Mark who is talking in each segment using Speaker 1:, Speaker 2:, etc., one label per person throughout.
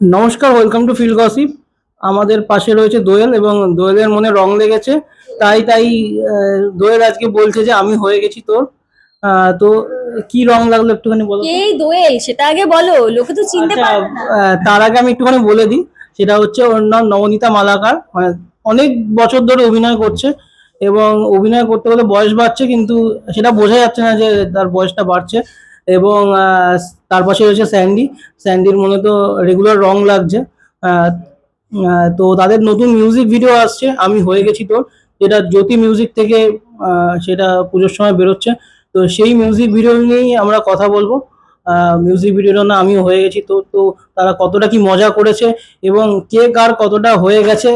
Speaker 1: নমস্কার welcome to feel gossip আমাদের পাশে রয়েছে দোয়েল এবং দোয়েলের মনে রং লেগেছে। তাই তাই দোয়েল আজকে বলছে যে আমি হয়ে গেছি তোর। তো কি রং লাগল একটুখানি বলো?
Speaker 2: এই দোয়েল সেটা আগে বলো লোকে তো চিনতে
Speaker 1: আচ্ছা,
Speaker 2: পারবে না।
Speaker 1: তার আগে আমি একটুখানি বলে দিই সেটা হচ্ছে ওর নাম নবনীতা মালাকার। মানে অনেক বছর ধরে অভিনয় করছে এবং অভিনয় করতে গেলে বয়স বাড়ছে কিন্তু সেটা বোঝা যাচ্ছে না যে তার বয়সটা বাড়ছে। এবং তার পাশে রয়েছে স্যান্ডি। স্যান্ডির মনে তো রেগুলার রং লাগছে। তো তাদের নতুন মিউজিক ভিডিও আসছে। আমি হয়ে গেছি তোর। যেটা জ্যোতি মিউজিক থেকে সেটা পুজোর সময় বেরোচ্ছে। তো সেই মিউজিক ভিডিও নিয়েই আমরা কথা বলব। মিউজিক ভিডিওটা না আমি হয়ে গেছি তো তো তারা কতটা কি মজা করেছে এবং কে কার কতটা হয়ে গেছে,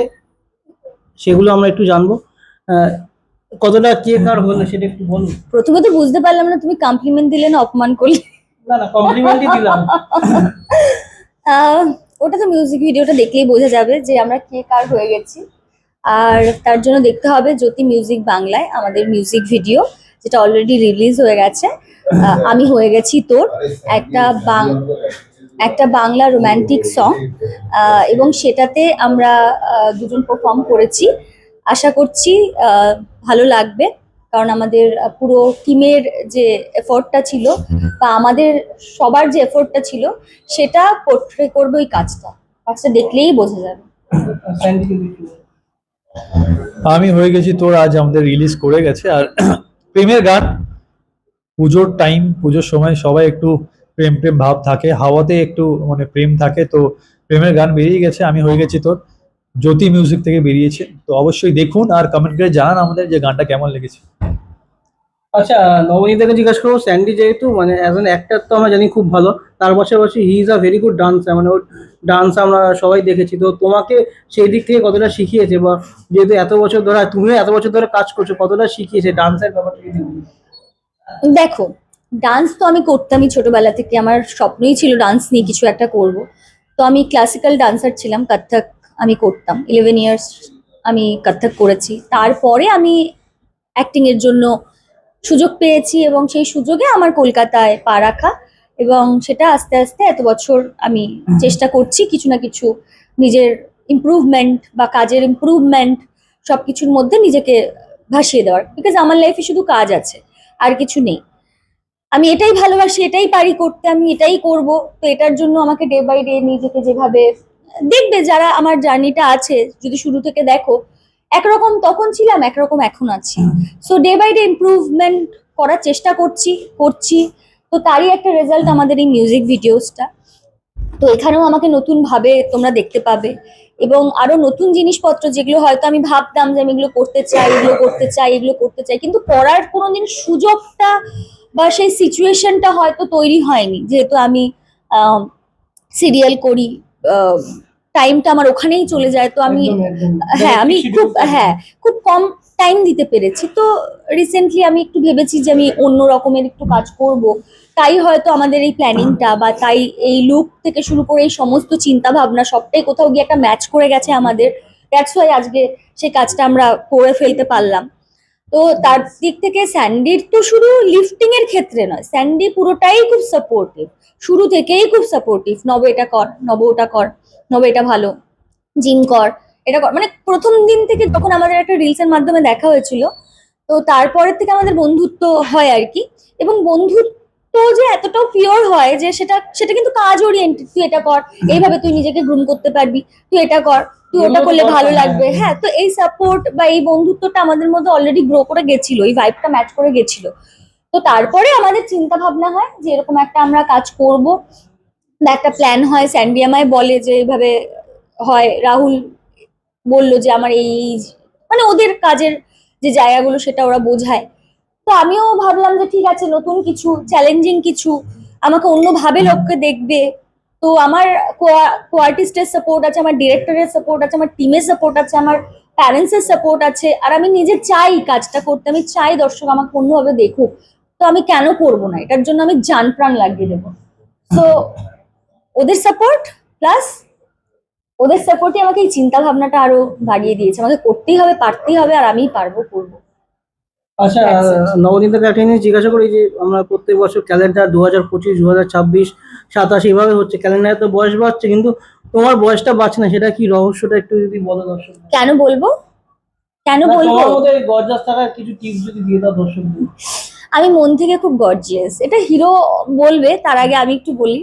Speaker 1: সেগুলো আমরা একটু জানব। কতটা কে কার হলো সেটা একটু বলুন
Speaker 2: প্রথমে তো বুঝতে পারলাম না তুমি কমপ্লিমেন্ট দিলে না অপমান করলে।
Speaker 1: না না কমপ্লিমেন্টই দিলাম।
Speaker 2: ওটা তো মিউজিক ভিডিওটা দেখলেই বোঝা যাবে যে আমরা কে কার হয়ে গেছি। আর তার জন্য দেখতে হবে জ্যোতি মিউজিক বাংলায় আমাদের মিউজিক ভিডিও যেটা অলরেডি রিলিজ হয়ে গেছে। আমি হয়ে গেছি তোর। একটা বাং একটা বাংলা রোম্যান্টিক সং এবং সেটাতে আমরা দুজন পারফর্ম করেছি। আশা করছি আহ, ভালো লাগবে। কারণ আমাদের পুরো টিমের যে এফোর্টটা ছিল বা আমাদের সবার যে এফোর্টটা ছিল সেটা পোর্ট্রে করবে ওই কাজটা। কাজটা দেখলেই বোঝা যাবে।
Speaker 3: আমি হয়ে গেছি তোর আজ আমাদের রিলিজ করে গেছে। আর প্রেমের গান পুজোর টাইম পুজোর সময় সবাই একটু প্রেম প্রেম ভাব থাকে। হাওয়াতে একটু মানে প্রেম থাকে তো প্রেমের গান বেরিয়ে গেছে। আমি হয়ে গেছি তোর। জ্যোতি মিউজিক থেকে বেরিয়েছে। তো অবশ্যই দেখুন আর কমেন্ট করে জানান আমাদের যে গানটা কেমন লেগেছে।
Speaker 1: আচ্ছা নবনীতাকে জিজ্ঞাসা করব স্যান্ডি যেহেতু মানে অ্যাজ অ্যান অ্যাক্টার তো আমরা জানি খুব ভালো তার পাশাপাশি he is a very good dancer মানে ওর ডান্স আমরা সবাই দেখেছি। তো তোমাকে সেই দিক থেকে কতটা শিখিয়েছে বা যেহেতু এত বছর ধরে তুমিও এত বছর ধরে কাজ করছ কতটা শিখিয়েছে ডান্সের ব্যাপারটা
Speaker 2: দেখো ডান্স তো আমি করতামই ছোটবেলা থেকে। আমার স্বপ্নই ছিল ডান্স নিয়ে কিছু একটা করব। তো আমি ক্লাসিক্যাল ডান্সার ছিলাম কত্থক আমি করতাম। ইলেভেন ইয়ার্স আমি কত্থক করেছি। তারপরে আমি অ্যাক্টিং এর জন্য সুযোগ পেয়েছি এবং সেই সুযোগে আমার কলকাতায় পা রাখা এবং সেটা আস্তে আস্তে এত বছর আমি চেষ্টা করছি কিছু না কিছু নিজের ইমপ্রুভমেন্ট বা কাজের ইমপ্রুভমেন্ট সব কিছুর মধ্যে নিজেকে ভাসিয়ে দেওয়ার। বিকজ আমার লাইফে শুধু কাজ আছে আর কিছু নেই। আমি এটাই ভালোবাসি এটাই পারি করতে আমি এটাই করব। তো এটার জন্য আমাকে ডে বাই ডে নিজেকে যেভাবে দেখবে যারা আমার জার্নিটা আছে যদি শুরু থেকে দেখো একরকম তখন ছিলাম একরকম এখন আছি। So day by day improvement করার চেষ্টা করছি করছি। তো তারই একটা রেজাল্ট আমাদের এই মিউজিক ভিডিওসটা তো এখানেও আমাকে নতুন ভাবে তোমরা দেখতে পাবে। এবং আরও নতুন জিনিসপত্র যেগুলো হয়তো আমি ভাবতাম যে আমি এগুলো করতে চাই এগুলো করতে চাই এগুলো করতে চাই কিন্তু করার কোনোদিন সুযোগটা বা সেই সিচুয়েশনটা হয়তো তৈরি হয়নি। যেহেতু আমি সিরিয়াল করি টাইমটা আমার ওখানেই চলে যায়। তো আমি। হ্যাঁ আমি খুব হ্যাঁ খুব কম টাইম দিতে পেরেছি। তো রিসেন্টলি আমি একটু ভেবেছি যে আমি অন্য রকমের একটু কাজ করব। তাই হয়তো আমাদের এই প্ল্যানিংটা বা তাই এই লুক থেকে শুরু করে এই সমস্ত চিন্তা ভাবনা সবটাই কোথাও গিয়ে একটা ম্যাচ করে গেছে আমাদের। দ্যাটস ওয়াই আজকে সেই কাজটা আমরা করে ফেলতে পারলাম। তো তার দিক থেকে স্যান্ডির তো শুধু লিফটিং এর ক্ষেত্রে নয়, স্যান্ডি পুরোটাই খুব সাপোর্টিভ শুরু থেকেই খুব সাপোর্টিভ নব এটা কর, নব ওটা কর, নব এটা ভালো। জিম কর, এটা কর। মানে প্রথম দিন থেকে যখন আমাদের একটা রিলসের মাধ্যমে দেখা হয়েছিল, তো তারপরের থেকে আমাদের বন্ধুত্ব হয় আর কি। এবং বন্ধুত্ব যে এতটাও পিওর হয় যে সেটা সেটা কিন্তু কাজ ওরিয়েন্টেড তুই এটা কর এইভাবে তুই নিজেকে গ্রুম করতে পারবি তুই এটা কর তুই ওটা করলে ভালো লাগবে। হ্যাঁ তো এই সাপোর্ট বা এই বন্ধুত্বটা আমাদের মধ্যে অলরেডি গ্রো করে গেছিল এই ভাইবটা ম্যাচ করে গেছিল। তো তারপরে আমাদের চিন্তা ভাবনা হয় যে এরকম একটা আমরা কাজ করব বা একটা প্ল্যান হয় স্যান্ডি আমায় বলে যে এইভাবে হয় রাহুল বলল যে আমার এই মানে ওদের কাজের যে জায়গাগুলো সেটা ওরা বোঝায়। তো আমিও ভাবলাম যে ঠিক আছে নতুন কিছু চ্যালেঞ্জিং কিছু আমাকে অন্যভাবে লোককে দেখবে। তো আমার কো আর্টিস্টের সাপোর্ট আছে আমার ডিরেক্টরের সাপোর্ট আছে আমার টিমের সাপোর্ট আছে আমার প্যারেন্টসের সাপোর্ট আছে। আর আমি নিজে চাই কাজটা করতে আমি চাই দর্শক আমাকে অন্যভাবে দেখুক। তো আমি কেন করব না? এটার জন্য আমি জান প্রাণ লাগিয়ে দেবো। তো ওদের সাপোর্ট প্লাস ওদের সাপোর্টই আমাকে এই চিন্তা ভাবনাটা আরও বাড়িয়ে দিয়েছে। আমাকে করতেই হবে পারতেই হবে আর আমিই পারব করব।
Speaker 1: আচ্ছা. নবনীতাকে একটা জিনিস জিজ্ঞাসা করি যে আমরা প্রত্যেক বছর ক্যালেন্ডার দু হাজার পঁচিশ দু হাজার ছাব্বিশ সাতাশ এইভাবে হচ্ছে। ক্যালেন্ডারে তো বয়স বাড়ছে কিন্তু তোমার বয়সটা বাড়ছে না সেটা কি রহস্যটা একটু যদি বলো দর্শক।
Speaker 2: কেন বলব? কেন বলব?
Speaker 1: মধ্যে গর্জাস থাকার কিছু টিপস যদি দিয়ে দাও দর্শক।
Speaker 2: আমি মন থেকে খুব গর্জিয়াস এটা হিরো বলবে তার আগে আমি একটু বলি।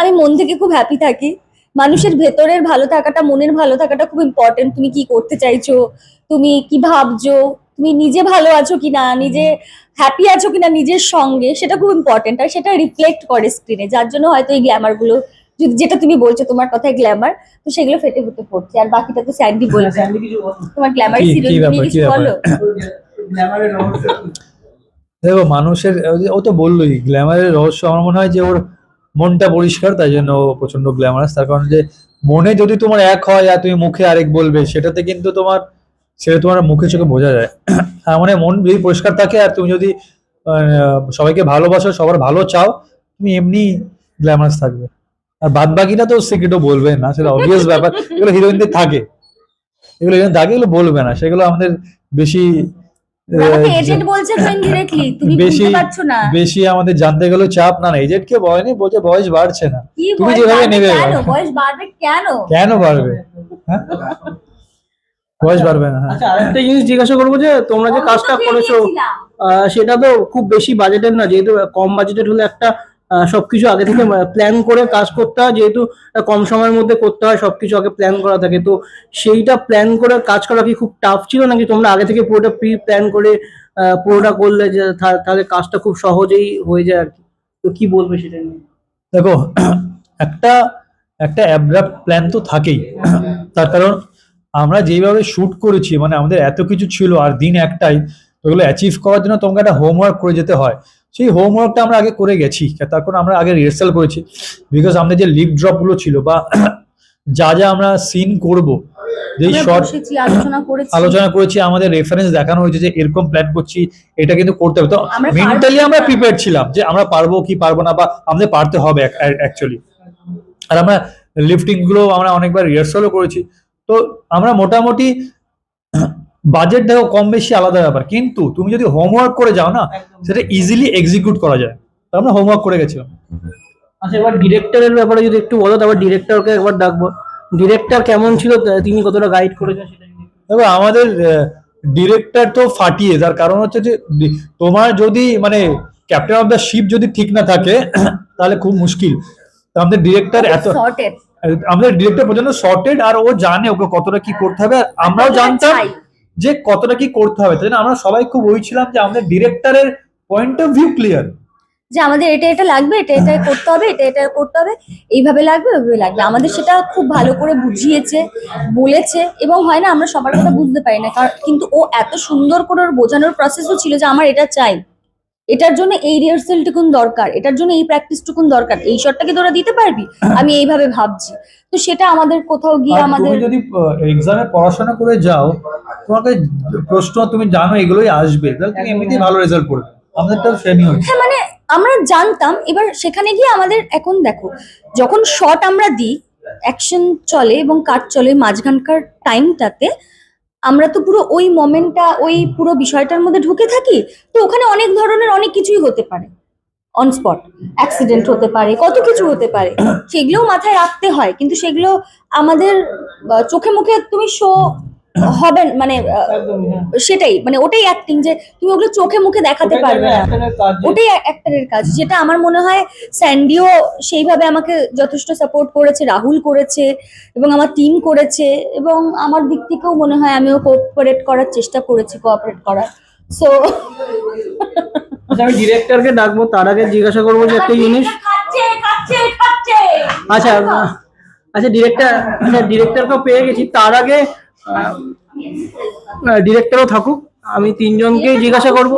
Speaker 2: আমি মন থেকে খুব হ্যাপি থাকি। মানুষের ভেতরের ভালো থাকাটা মনের ভালো থাকাটা খুব ইম্পর্টেন্ট তুমি কি করতে চাইছো? তুমি কি ভাবছ? তুমি নিজে ভালো আছো কিনা নিজে হ্যাপি আছো কিনা নিজের সঙ্গে সেটা খুব ইম্পর্টেন্ট আর সেটা রিফ্লেক্ট করে স্ক্রিনে যার জন্য হয়তো এই গ্ল্যামারগুলো যদি যেটা তুমি বলছো তোমার কথায় গ্ল্যামার তো সেগুলো ফেটে ফুটে পড়ছে। আর বাকিটা তো স্যান্ডি বলবে।
Speaker 1: স্যান্ডি কিছু বলো
Speaker 2: তোমার গ্ল্যামার সিরিয়াল কিছু বলো?
Speaker 1: গ্ল্যামারের রহস্য। কি?
Speaker 3: দেখো মানুষের ও তো বললোই গ্ল্যামারের রহস্য আমার মনে হয় যে ওর মনটা পরিষ্কার তাই জন্য ও প্রচণ্ড গ্ল্যামারাস তার কারণ যে মনে যদি তোমার এক হয় আর তুমি মুখে আরেক বলবে সেটাতে কিন্তু তোমার সেটা তোমার মুখে চোখে বোঝা যায়। তার মানে মন যদি পরিষ্কার থাকে আর তুমি যদি সবাইকে ভালোবাসো সবার ভালো চাও তুমি এমনি গ্ল্যামারাস থাকবে। আর বাদ বাকিটা তো সিক্রেটও বলবে না সেটা অবভিয়াস ব্যাপার। এগুলো হিরোইনদের থাকে। এগুলো হিরোইন থাকে এগুলো বলবে না। সেগুলো আমাদের বেশি বেশি- আমাদের জানতে গেলেও চাপ। না না এজেন্ট কে বয়নি বলছে বয়স বাড়ছে না। তুমি যেভাবে নেবে
Speaker 2: কেন? বয়স বাড়বে কেন?
Speaker 3: কেন বাড়বে? হ্যাঁ? বয়স বাড়বে না হ্যাঁ।
Speaker 1: আচ্ছা আরেকটা জিনিস জিজ্ঞাসা করব যে তোমরা যে কাজটা করেছ আহ, সেটা তো খুব বেশি বাজেটের না যেহেতু কম বাজেটের হলে একটা সবকিছু আগে থেকে প্ল্যান করে কাজ করতে হয় যেহেতু কম সময়ের মধ্যে করতে হয় সবকিছু আগে প্ল্যান করা থাকে। তো সেইটা প্ল্যান করে কাজ করা কি খুব টাফ ছিল নাকি তোমরা আগে থেকে পুরোটা প্রি প্ল্যান করে আহ, পুরোটা করলে যে তাহলে কাজটা খুব সহজেই হয়ে যায় আর কি? তো কি বলবে সেটা নিয়ে?
Speaker 3: দেখো একটা একটা অ্যাব্রাপ্ট প্ল্যান তো থাকেই। তার কারণ আমরা যেভাবে শুট করেছি মানে আমাদের এত কিছু ছিল আর দিন একটাই ওগুলো অ্যাচিভ করার জন্য তোমাকে একটা হোমওয়ার্ক করে যেতে হয়। সেই হোমওয়ার্কটা আমরা আগে করে গেছি তারপর আমরা আগে রিহার্সাল করেছি। বিকজ আমাদের যে লিপ ড্রপগুলো ছিল বা যা যা আমরা সিন করব যেই শর্ট
Speaker 2: আলোচনা করেছি।
Speaker 3: আলোচনা করেছি আমাদের রেফারেন্স দেখানো হয়েছে যে এরকম প্ল্যান করছি এটা কিন্তু করতে হবে। তো মেন্টালি আমরা। প্রিপেয়ার ছিলাম যে আমরা পারব কি পারব না বা আমাদের পারতে হবে অ্যাকচুয়ালি আর আমরা লিফটিংগুলো আমরা অনেকবার রিহার্সালও করেছি। তো আমরা মোটামুটি বাজেট দেখো কম বেশি আলাদা ব্যাপার। কিন্তু তুমি যদি হোমওয়ার্ক করে যাও না সেটা ইজিলি এক্সিকিউট করা যায়। তো আমরা হোমওয়ার্ক করে গেছিলাম।
Speaker 1: আচ্ছা এবার ডিরেক্টরের ব্যাপারে যদি একটু বলো তারপর ডিরেক্টরকে একবার ডাকবো। ডিরেক্টর কেমন ছিল? তিনি কতটা গাইড করেছেন সেটা
Speaker 3: আমাদের ডিরেক্টর তো ফাটিয়ে তার কারণ হচ্ছে যে তোমার যদি মানে ক্যাপ্টেন অফ দ্য শিপ যদি ঠিক না থাকে তাহলে খুব মুশকিল। তো আমাদের ডিরেক্টর এত আমাদের ডিরেক্টর পর্যন্ত শর্টেড আর ও জানে ওকে কতটা কি করতে হবে। আর আমরাও জানতাম যে কতটা কি করতে হবে। তাই আমরা সবাই খুব ওই ছিলাম যে আমাদের ডিরেক্টরের পয়েন্ট অফ ভিউ ক্লিয়ার
Speaker 2: যে আমাদের এটা এটা লাগবে এটা এটা করতে হবে এটা এটা করতে হবে এইভাবে লাগবে ওইভাবে লাগবে। আমাদের সেটা খুব ভালো করে বুঝিয়েছে বলেছে এবং হয় না আমরা সবার কথা বুঝতে পারি না। কারণ কিন্তু ও এত সুন্দর করে ওর বোঝানোর প্রসেসও ছিল যে আমার এটা চাই। এটার জন্য এই রিহার্সালটুকুন দরকার এটার জন্য এই প্র্যাকটিসটুকুন দরকার এই শটটাকে তোরা দিতে পারবি? আমি এইভাবে ভাবছি। তো সেটা আমাদের কোথাও গিয়ে আমাদের
Speaker 3: যদি এক্সামে পড়াশোনা করে যাও তোমাকে প্রশ্ন তুমি জানো এগুলোই আসবে তাহলে তুমি এমনিতেই ভালো রেজাল্ট করবে আমাদেরটা সেমই হয়েছে
Speaker 2: হ্যাঁ মানে আমরা জানতাম এবার সেখানে গিয়ে আমাদের এখন দেখো যখন শট আমরা দিই অ্যাকশন চলে এবং কাট চলে মাঝখানকার টাইমটাতে আমরা তো পুরো ওই মোমেন্টটা, ওই পুরো বিষয়টার মধ্যে ঢুকে থাকি, তো ওখানে অনেক ধরনের অনেক কিছুই হতে পারে। অন স্পট অ্যাক্সিডেন্ট হতে পারে, কত কিছু হতে পারে। সেগুলোও মাথায় রাখতে হয়, কিন্তু সেগুলো আমাদের চোখে মুখে তুমি শো হবে মানে
Speaker 1: হ্যাঁ।
Speaker 2: সেটাই মানে ওটাই অ্যাক্টিং যে তুমি ওগুলো চোখে মুখে দেখাতে পারবে না। ওটাই অ্যাক্টরের কাজ। যেটা আমার মনে হয় স্যান্ডিও সেইভাবে আমাকে যথেষ্ট সাপোর্ট করেছে রাহুল করেছে এবং আমার টিম করেছে এবং আমার দিক থেকেও মনে হয় আমিও কোঅপারেট করার চেষ্টা করেছি কোঅপারেট করার। সো
Speaker 1: আচ্ছা আমি ডিরেক্টরকে ডাকবো তার আগে জিজ্ঞাসা করব যে একটা জিনিস। আচ্ছা আচ্ছা ডিরেক্টর আচ্ছা ডিরেক্টরকে পেয়ে গেছি। তার আগে ডিরেক্টরও থাকুক আমি তিনজনকেই জিজ্ঞাসা করব।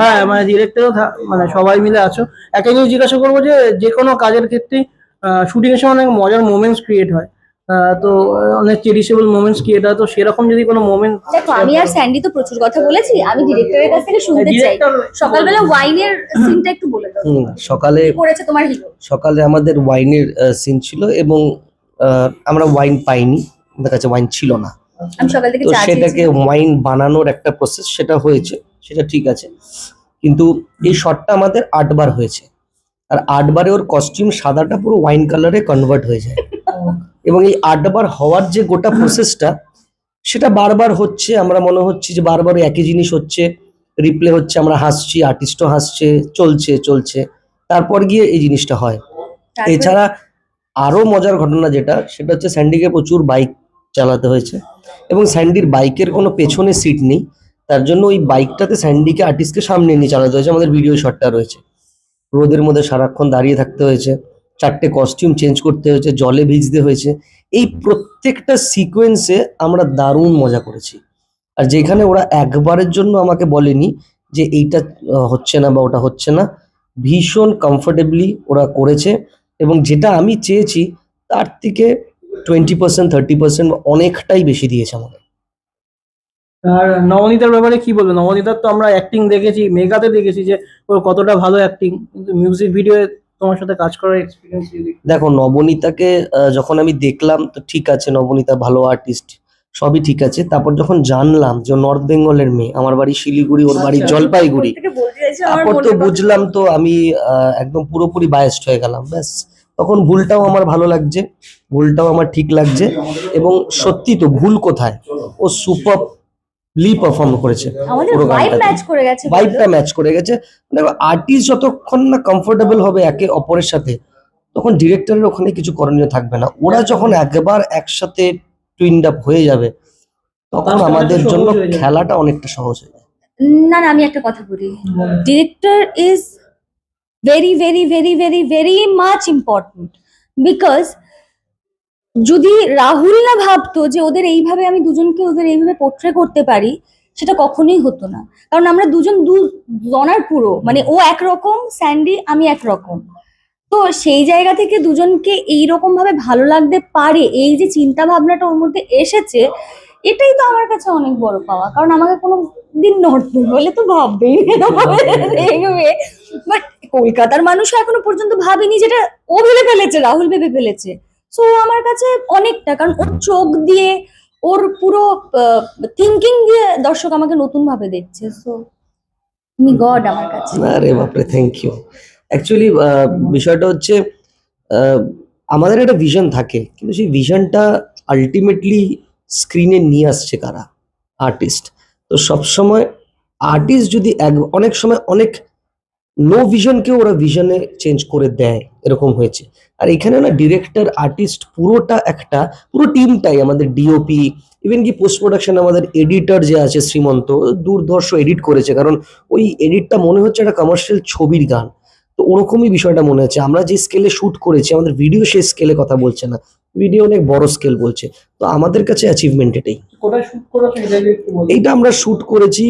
Speaker 1: হ্যাঁ মানে ডিরেক্টরও মানে সবাই মিলে আছো। জিনিস জিজ্ঞাসা করব যে যে কোনো কাজের ক্ষেত্রে শুটিং এর সময় অনেক মজার মোমেন্টস ক্রিয়েট হয়। তো অনেক চেরিশেবল মোমেন্টস ক্রিয়েট হয়। তো সেরকম যদি কোনো মোমেন্ট
Speaker 2: দেখো আমি আর স্যান্ডি তো প্রচুর কথা বলেছি। আমি ডিরেক্টরের কাছ থেকে শুনতে চাই। সকালবেলা ওয়াইনের সিনটা একটু বলে দাও।
Speaker 4: সকালে
Speaker 2: করেছে তোমার হিরো
Speaker 4: সকালে আমাদের ওয়াইনের সিন ছিল এবং আমরা ওয়াইন পাইনি। আমাদের কাছে ওয়াইন ছিল না।
Speaker 2: আমি সকাল থেকে
Speaker 4: তো
Speaker 2: চা
Speaker 4: সেটাকে ওয়াইন বানানোর একটা প্রসেস সেটা হয়েছে সেটা ঠিক আছে। কিন্তু এই শটটা আমাদের আটবার হয়েছে। আর আটবারে ওর কস্টিউম সাদাটা পুরো ওয়াইন কালারে কনভার্ট হয়ে যায়। এবং এই আটবার হওয়ার যে গোটা প্রসেসটা সেটা বারবার হচ্ছে আমরা মনে হচ্ছে যে বারবার একই জিনিস হচ্ছে। রিপ্লে হচ্ছে আমরা হাসছি আর্টিস্টও হাসছে চলছে চলছে। তারপর গিয়ে এই জিনিসটা হয়। এছাড়া আরও মজার ঘটনা যেটা সেটা হচ্ছে স্যান্ডিকে প্রচুর বাইক চালাতে হয়েছে। এবং স্যান্ডির বাইকের কোনো পেছনে সিট নেই। তার জন্য ওই বাইকটাতে স্যান্ডিকে, আর্টিস্টকে সামনে নিয়ে চালাতে হয়েছে। আমাদের ভিডিও শটটা রয়েছে। রোদের মধ্যে সারাক্ষণ দাঁড়িয়ে থাকতে হয়েছে। চারটে কস্টিউম চেঞ্জ করতে হয়েছে, জলে ভিজতে হয়েছে। এই প্রত্যেকটা সিকোয়েন্সে আমরা দারুণ মজা করেছি। আর যেখানে ওরা একবারের জন্য আমাকে বলেনি যে এইটা হচ্ছে না বা ওটা হচ্ছে না, ভীষণ কমফোর্টেবলি ওরা করেছে। এবং যেটা আমি চেয়েছি, তার থেকে টোয়েন্টি পার্সেন্ট থার্টি পার্সেন্ট অনেকটাই বেশি দিয়েছে আমাদের।
Speaker 1: আর নবনীতার ব্যাপারে কি বলব? নবনীতার তো আমরা অ্যাক্টিং দেখেছি মেগাতে দেখেছি যে ওর কতটা ভালো অ্যাক্টিং কিন্তু মিউজিক ভিডিও তোমার সাথে কাজ করার এক্সপিরিয়েন্স
Speaker 4: দেখো নবনীতাকে আহ, যখন আমি দেখলাম তো ঠিক আছে নবনীতা ভালো আর্টিস্ট সবই ঠিক আছে। তারপর যখন জানলাম যে নর্থ বেঙ্গলের মেয়ে আমার বাড়ি শিলিগুড়ি ওর বাড়ি
Speaker 1: আচ্ছা।
Speaker 4: জলপাইগুড়ি তারপর তো বুঝলাম তো আমি আহ, একদম পুরোপুরি বায়াসড হয়ে গেলাম ব্যাস। তখন ভুলটাও আমার ভালো লাগছে ভুলটাও আমার ঠিক লাগছে এবং সত্যি তো ভুল কোথায়? ও সুপারলি পারফর্ম করেছে পুরো গানটাতে।
Speaker 2: ম্যাচ করে গেছে
Speaker 4: ভাইবটা ম্যাচ করে গেছে। দেখো আর্টিস্ট যতক্ষণ না কমফোর্টেবল হবে একে অপরের সাথে তখন ডিরেক্টরের ওখানে কিছু করণীয় থাকবে না। ওরা যখন একবার একসাথে টুইন্ড আপ হয়ে যাবে তখন আমাদের জন্য
Speaker 1: হয়ে।
Speaker 4: খেলাটা অনেকটা সহজ হয়ে যাবে।
Speaker 2: না না আমি একটা কথা বলি। director is very very very very very much important. Because যদি রাহুল না ভাবতো যে ওদের এইভাবে আমি দুজনকে ওদের এইভাবে পোট্রে করতে পারি, সেটা কখনোই হতো না। কারণ আমরা দুজন দু জনার পুরো। মানে ও একরকম, স্যান্ডি আমি একরকম। তো সেই জায়গা থেকে দুজনকে এইরকম ভাবে ভালো লাগতে পারে, এই যে চিন্তা ভাবনাটা ওর মধ্যে এসেছে এটাই তো আমার কাছে অনেক বড় পাওয়া, কারণ আমাকে কোনো দিন নর্থ বেঙ্গলে তো ভাববেই বাট কলকাতার মানুষ এখনও পর্যন্ত ভাবেনি যেটা ও ভেবে ফেলেছে, রাহুল ভেবে ফেলেছে। সো আমার কাছে অনেকটা, কারণ ওর চোখ দিয়ে, ওর পুরো থিঙ্কিং দিয়ে দর্শক আমাকে নতুন ভাবে দেখছে। সো তুমি গড আমার কাছে।
Speaker 4: আরে বাপরে থ্যাংক ইউ অ্যাকচুয়ালি বিষয়টা হচ্ছে আমাদের একটা ভিশন থাকে, কিন্তু সেই ভিশনটা আলটিমেটলি স্ক্রিনে নিয়ে আসছে কারা? আর্টিস্ট তো সবসময় আর্টিস্ট যদি এক, অনেক সময় অনেক নো ভিশনকেও ওরা ভিশনে চেঞ্জ করে দেয়, এরকম হয়েছে। আর এখানে না ডিরেক্টর আর্টিস্ট পুরোটা একটা, পুরো টিমটাই আমাদের ডিওপি ইভেন কি পোস্ট প্রোডাকশন আমাদের এডিটর যে আছে শ্রীমন্ত দুর্ধর্ষ এডিট করেছে, কারণ ওই এডিটটা মনে হচ্ছে একটা কমার্শিয়াল ছবির গান। তো ওরকমই বিষয়টা মনে হচ্ছে আমরা যে স্কেলে শ্যুট করেছি, আমাদের ভিডিও সেই স্কেলে কথা বলছে না। ভিডিও অনেক বড় স্কেল বলছে। তো আমাদের কাছে অ্যাচিভমেন্ট এটাই। এইটা আমরা শুট করেছি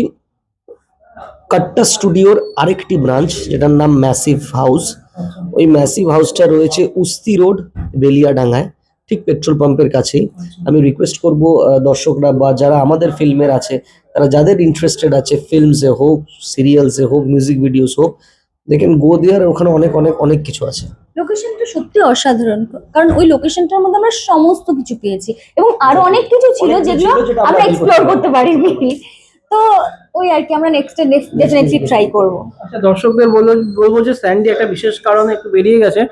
Speaker 4: কাট্টা স্টুডিওর আরেকটি ব্রাঞ্চ যেটার নাম ম্যাসিভ হাউস
Speaker 1: আচ্ছা।
Speaker 4: ওই ম্যাসিভ হাউসটা রয়েছে উস্তি রোড বেলিয়াডাঙ্গায় ঠিক পেট্রোল পাম্পের কাছেই আমি রিকোয়েস্ট করব দর্শকরা বা যারা আমাদের ফিল্মের আছে তারা যাদের ইন্টারেস্টেড আছে ফিল্মসে হোক সিরিয়ালসে হোক মিউজিক ভিডিওস হোক দেখেন গো দেয়ার ওখানে অনেক অনেক অনেক কিছু আছে।
Speaker 2: লোকেশনটা সত্যি অসাধারণ কারণ ওই লোকেশনটার মধ্যে আমরা সমস্ত কিছু পেয়েছি এবং আরও অনেক কিছু ছিল যেগুলো
Speaker 4: আমরা
Speaker 2: এক্সপ্লোর
Speaker 4: করতে
Speaker 2: পারিনি। তো ওই আর কি আমরা নেক্সট ডেফিনেটলি ট্রাই করব।
Speaker 1: আচ্ছা দর্শকদের বলব বলব যে স্যান্ডি একটা বিশেষ কারণে একটু বেরিয়ে গেছে।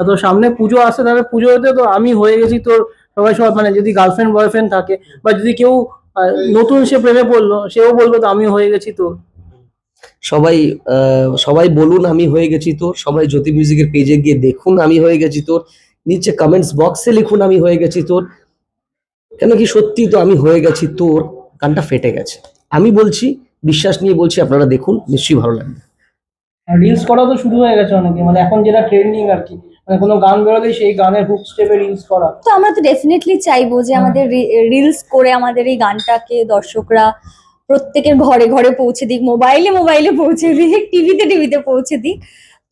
Speaker 1: তো সামনে পুজো আসে তাহলে পুজোতে তো আমি হয়ে গেছি তোর সবাই সব মানে যদি গার্লফ্রেন্ড বয়ফ্রেন্ড থাকে বা যদি কেউ আহ, নতুন সে প্রেমে পড়ল সেও বলব তো আমি হয়ে গেছি তোর
Speaker 4: সবাই আহ, সবাই বলুন আমি হয়ে গেছি তোর সবাই জ্যোতি মিউজিকের পেজে গিয়ে দেখুন আমি হয়ে গেছি তোর নিচে কমেন্টস বক্সে লিখুন আমি হয়ে গেছি তোর। কেন কি সত্যি তো আমি হয়ে গেছি তোর গানটা ফেটে গেছে। আমি বলছি বিশ্বাস নিয়ে বলছি আপনারা দেখুন নিশ্চয়ই ভালো লাগবে।
Speaker 1: রিলস করা তো শুরু হয়ে গেছে অনেকে মানে এখন যেটা ট্রেন্ডিং আর কি মানে কোনো গান বেরোলেই সেই গানের হুক স্টেপে রিলস করা।
Speaker 2: তো আমরা তো ডেফিনেটলি চাইব যে আমাদের রিলস করে আমাদের এই গানটাকে দর্শকরা প্রত্যেকের ঘরে ঘরে পৌঁছে দিক মোবাইলে মোবাইলে পৌঁছে দিক টিভিতে টিভিতে পৌঁছে দিক।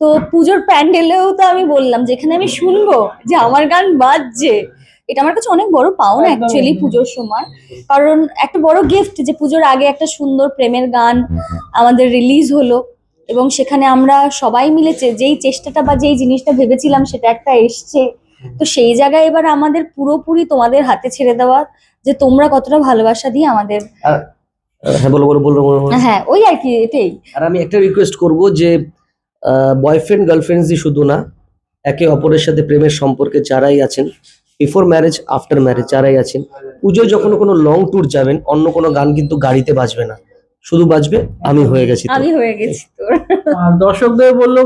Speaker 2: তো পুজোর প্যান্ডেলেও তো আমি বললাম যেখানে আমি শুনব যে আমার গান বাজছে। এটা আমার কাছে অনেক বড় পাওনা অ্যাকচুয়ালি পুজোর সময়। কারণ একটা বড় গিফট যে পুজোর আগে একটা সুন্দর প্রেমের গান আমাদের রিলিজ হলো এবং সেখানে আমরা সবাই মিলে যেই চেষ্টাটা বা যেই জিনিসটা ভেবেছিলাম সেটা একটা এসছে। তো সেই জায়গায় এবার আমাদের পুরোপুরি তোমাদের হাতে ছেড়ে দেওয়া যে তোমরা কতটা ভালোবাসা দিয়ে আমাদের
Speaker 4: হ্যাঁ বলো বলো বলো।
Speaker 2: হ্যাঁ ওই আর কি এটাই।
Speaker 4: আর আমি একটা রিকোয়েস্ট করব যে বয়ফ্রেন্ড গার্লফ্রেন্ডসই শুধু না একে অপরের সাথে প্রেমের সম্পর্কে যারাই আছেন বিফোর ম্যারেজ আফটার ম্যারেজ যারাই আছেন পুজোয় যখন কোনো লং ট্যুর যাবেন অন্য কোনো গান কিন্তু গাড়িতে বাজবে না। শুধু বাজবে আমি হয়ে গেছি
Speaker 2: আমি হয়ে গেছি তোর।
Speaker 1: আর দর্শকদের বলল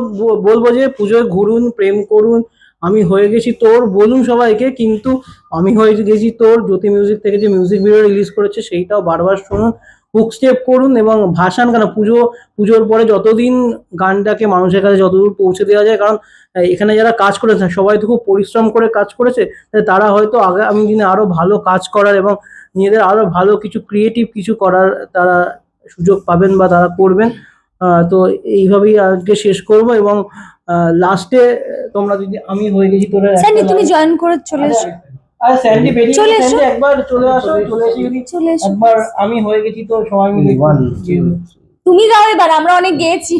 Speaker 1: বলব যে পুজোয় ঘুরুন প্রেম করুন আমি হয়ে গেছি তোর বলুন সবাইকে কিন্তু আমি হয়ে গেছি তোর জ্যোতি মিউজিক থেকে যে মিউজিক ভিডিও রিলিজ করেছে সেইটাও বারবার শুনুন। হুক স্টেপ করুন এবং ভাসান কেন? পুজো পুজোর পরে যতদিন গানটাকে মানুষের কাছে যতদূর পৌঁছে দেওয়া যায় কারণ এখানে যারা কাজ করেছে সবাই তো খুব পরিশ্রম করে কাজ করেছে তারা হয়তো আগামী দিনে আরও ভালো কাজ করার এবং নিজেদের আরও ভালো কিছু ক্রিয়েটিভ কিছু করার তারা সুযোগ পাবেন বা তারা করবেন। তো এইভাবেই আজকে শেষ করব এবং লাস্টে তোমরা যদি আমি হয়ে গেছি তোরা
Speaker 2: স্যান্ডি তুমি জয়েন করে চলে এসো।
Speaker 1: আর স্যান্ডি বেরিয়ে
Speaker 2: চলে এসো।
Speaker 1: একবার চলে আসো চলে এসে। যদি
Speaker 2: চলে এসো।
Speaker 1: একবার আমি হয়ে গেছি তো সবাই মিলে।
Speaker 2: তুমি গাও এবার আমরা অনেক গেয়েছি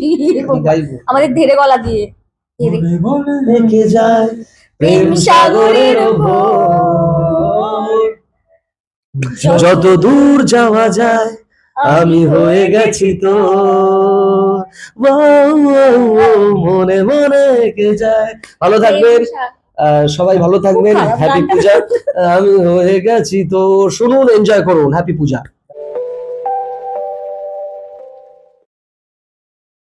Speaker 2: আমাদের ধেরে গলা দিয়ে।
Speaker 4: যায় প্রেম সাগরের যত দূর যাওয়া যায় আমি হয়ে গেছি তো। মনে মনে কে যায়। ভালো থাকবেন। সবাই ভালো থাকবেন। হ্যাপি পূজা। আমি হয়ে গেছি তো শুনুন এনজয় করুন। হ্যাপি পূজা।